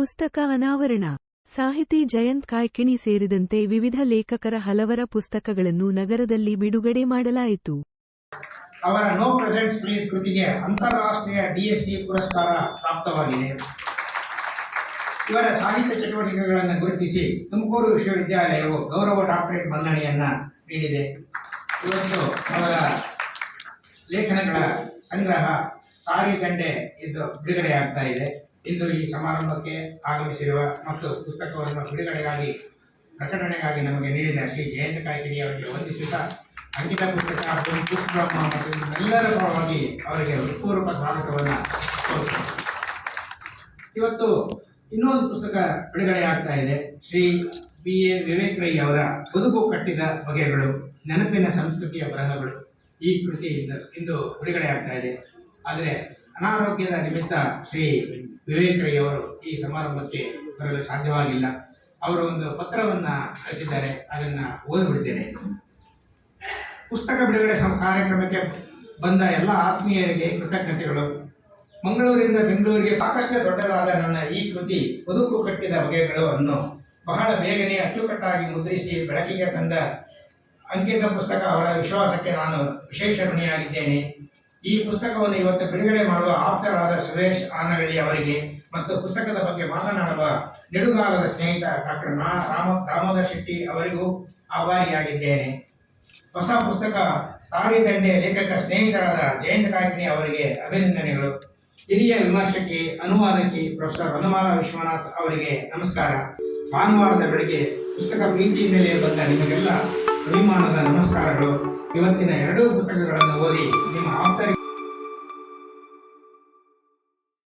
ಪುಸ್ತಕ ಅನಾವರಣ. ಸಾಹಿತಿ ಜಯಂತ್ ಕಾಯ್ಕಿಣಿ ಸೇರಿದಂತೆ ವಿವಿಧ ಲೇಖಕರ ಹಲವರ ಪುಸ್ತಕಗಳನ್ನು ನಗರದಲ್ಲಿ ಬಿಡುಗಡೆ ಮಾಡಲಾಯಿತು. ಅವರ ನೋ ಪ್ರೆಸೆಂಟ್ಸ್ ಪ್ಲೀಸ್ ಕೃತಿಗೆ ಅಂತಾರಾಷ್ಟ್ರೀಯ ಡಿಎಸ್ಸಿ ಪುರಸ್ಕಾರ ಪ್ರಾಪ್ತವಾಗಿದೆ. ಇವರ ಸಾಹಿತ್ಯ ಚಟುವಟಿಕೆಗಳನ್ನು ಗುರುತಿಸಿ ತುಮಕೂರು ವಿಶ್ವವಿದ್ಯಾಲಯವು ಗೌರವ ಡಾಕ್ಟರೇಟ್ ಮನ್ನಣೆಯನ್ನ ನೀಡಿದೆ. ಇವತ್ತು ಅವರ ಲೇಖನಗಳ ಸಂಗ್ರಹ ಸಾರಿ ದಂಡೆ ಇದು ಬಿಡುಗಡೆಯಾಗ್ತಾ ಇದೆ. ಇಂದು ಈ ಸಮಾರಂಭಕ್ಕೆ ಆಗಮಿಸಿರುವ ಮತ್ತು ಪುಸ್ತಕವನ್ನು ಬಿಡುಗಡೆಗಾಗಿ, ಪ್ರಕಟಣೆಗಾಗಿ ನಮಗೆ ನೀಡಿದ ಶ್ರೀ ಜಯಂತ ಕಾಯ್ಕಿಣಿ ಅವರಿಗೆ ವಂದಿಸುತ್ತಾ, ಅಂಕಿತ ಪುಸ್ತಕ ನಿಮ್ಮೆಲ್ಲರ ಪರವಾಗಿ ಅವರಿಗೆ ಹೃತ್ಪೂರ್ವಕ ಸ್ವಾಗತವನ್ನು ಇವತ್ತು ಇನ್ನೊಂದು ಪುಸ್ತಕ ಬಿಡುಗಡೆಯಾಗ್ತಾ ಇದೆ. ಶ್ರೀ ಬಿ ಎ ವಿವೇಕ್ ರೈ ಅವರ ಬದುಕು ಕಟ್ಟಿದ ಬಗೆಗಳು, ನೆನಪಿನ ಸಂಸ್ಕೃತಿಯ ಬರಹಗಳು ಈ ಕೃತಿಯಿಂದ ಇಂದು- ಬಿಡುಗಡೆ ಆಗ್ತಾ ಇದೆ. ಆದರೆ ಅನಾರೋಗ್ಯದ ನಿಮಿತ್ತ ಶ್ರೀ ವಿವೇಕ್ ರೈ ಅವರು ಈ ಸಮಾರಂಭಕ್ಕೆ ಬರಲು ಸಾಧ್ಯವಾಗಿಲ್ಲ. ಅವರು ಒಂದು ಪತ್ರವನ್ನ ಕಳಿಸಿದ್ದಾರೆ. ಅದನ್ನ ಓದ್ಬಿಡ್ತೇನೆ ಪುಸ್ತಕ ಬಿಡುಗಡೆ ಕಾರ್ಯಕ್ರಮಕ್ಕೆ ಬಂದ ಎಲ್ಲ ಆತ್ಮೀಯರಿಗೆ ಕೃತಜ್ಞತೆಗಳು. ಮಂಗಳೂರಿಂದ ಬೆಂಗಳೂರಿಗೆ ಸಾಕಷ್ಟು ದೊಡ್ಡದಾದ ನನ್ನ ಈ ಕೃತಿ ಬದುಕು ಕಟ್ಟಿದ ಬಗೆಗಳು ಅನ್ನು ಬಹಳ ಬೇಗನೆ ಅಚ್ಚುಕಟ್ಟಾಗಿ ಮುದ್ರಿಸಿ ಬೆಳಕಿಗೆ ತಂದ ಅಂಕಿತ ಪುಸ್ತಕ ಅವರ ವಿಶ್ವಾಸಕ್ಕೆ ನಾನು ವಿಶೇಷ ಋಣಿಯಾಗಿದ್ದೇನೆ. ಈ ಪುಸ್ತಕವನ್ನು ಇವತ್ತು ಬಿಡುಗಡೆ ಮಾಡುವ ಆಪ್ತರಾದ ಸುರೇಶ್ ಆನಗಳಿ ಅವರಿಗೆ ಮತ್ತು ಪುಸ್ತಕದ ಬಗ್ಗೆ ಮಾತನಾಡುವ ನಿಡುಗಾಲದ ಸ್ನೇಹಿತ ಡಾಕ್ಟರ್ ನಾ ರಾಮ ದಾಮೋದರ್ ಶೆಟ್ಟಿ ಅವರಿಗೂ ಆಭಾರಿಯಾಗಿದ್ದೇನೆ. ಹೊಸ ಪುಸ್ತಕ ತಾಳಿ ತಂಡೆ ಲೇಖಕ ಸ್ನೇಹಿತರಾದ ಜಯಂತ ಕಾಯ್ಕಿಣಿ ಅವರಿಗೆ ಅಭಿನಂದನೆಗಳು. ಹಿರಿಯ ವಿಮರ್ಶಕಿ ಅನುವಾದಕಿ ಪ್ರೊಫೆಸರ್ ಹನುಮಾನ ವಿಶ್ವನಾಥ್ ಅವರಿಗೆ ನಮಸ್ಕಾರ. ಭಾನುವಾರದ ಬೆಳಗ್ಗೆ ಪುಸ್ತಕ ಪ್ರೀತಿ ಮೇಲೆ ಬಂದ ನಿಮಗೆಲ್ಲ ಅಭಿಮಾನದ ನಮಸ್ಕಾರಗಳು. ಇವತ್ತಿನ ಎರಡೂ ಪುಸ್ತಕಗಳನ್ನು ಓದಿ ನಿಮ್ಮ ಆಪ್ತರಿಗೆ